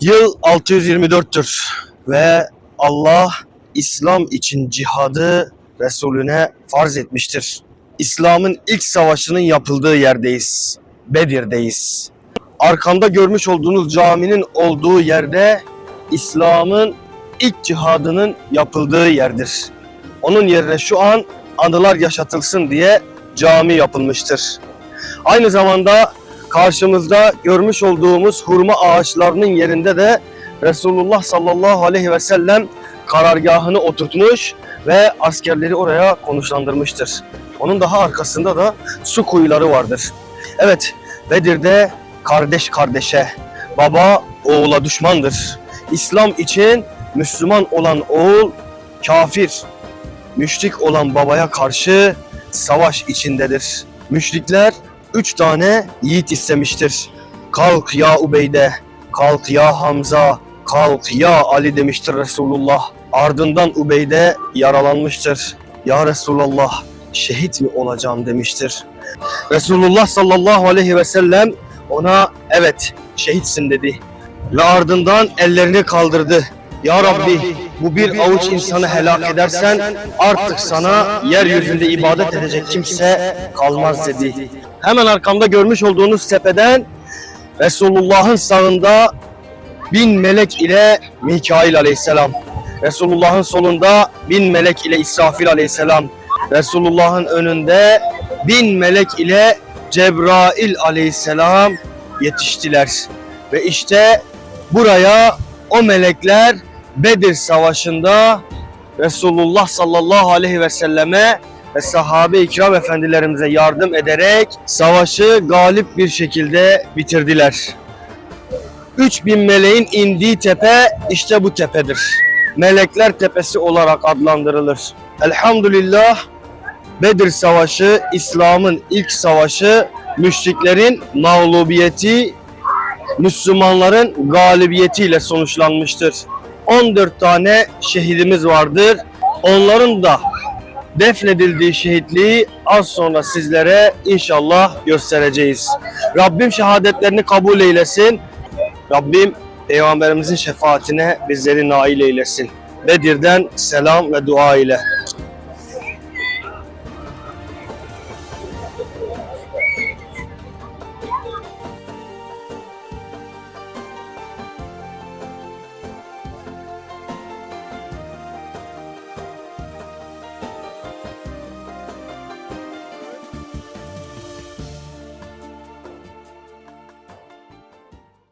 Yıl 624'tür ve Allah İslam için cihadı Resulüne farz etmiştir. İslam'ın ilk savaşının yapıldığı yerdeyiz. Bedir'deyiz. Arkamda görmüş olduğunuz caminin olduğu yerde İslam'ın ilk cihadının yapıldığı yerdir. Onun yerine şu an anılar yaşatılsın diye cami yapılmıştır. Aynı zamanda karşımızda görmüş olduğumuz hurma ağaçlarının yerinde de Resulullah sallallahu aleyhi ve sellem karargahını oturtmuş ve askerleri oraya konuşlandırmıştır. Onun daha arkasında da su kuyuları vardır. Evet, Bedir'de kardeş kardeşe, baba oğula düşmandır. İslam için Müslüman olan oğul kafir, müşrik olan babaya karşı savaş içindedir. Müşrikler üç tane yiğit istemiştir. Kalk ya Ubeyde, kalk ya Hamza, kalk ya Ali demiştir Resulullah. Ardından Ubeyde yaralanmıştır. Ya Resulullah şehit mi olacağım demiştir. Resulullah sallallahu aleyhi ve sellem ona evet şehitsin dedi. Ve ardından ellerini kaldırdı. Ya Rabbi bu bir avuç insanı helak edersen artık sana yeryüzünde ibadet edecek kimse kalmaz dedi. Hemen arkamda görmüş olduğunuz tepeden Resulullah'ın sağında bin melek ile Mikail aleyhisselam. Resulullah'ın solunda bin melek ile İsrafil aleyhisselam. Resulullah'ın önünde bin melek ile Cebrail aleyhisselam yetiştiler. Ve işte buraya o melekler Bedir Savaşı'nda Resulullah sallallahu aleyhi ve selleme ve sahabe-i efendilerimize yardım ederek savaşı galip bir şekilde bitirdiler. 3000 meleğin indiği tepe işte bu tepedir. Melekler Tepesi olarak adlandırılır. Elhamdülillah Bedir Savaşı İslam'ın ilk savaşı müşriklerin mağlubiyeti Müslümanların galibiyetiyle sonuçlanmıştır. 14 tane şehidimiz vardır. Onların da defnedildiği şehitliği az sonra sizlere inşallah göstereceğiz. Rabbim şehadetlerini kabul eylesin. Rabbim Peygamberimizin şefaatine bizleri nail eylesin. Bedir'den selam ve dua ile.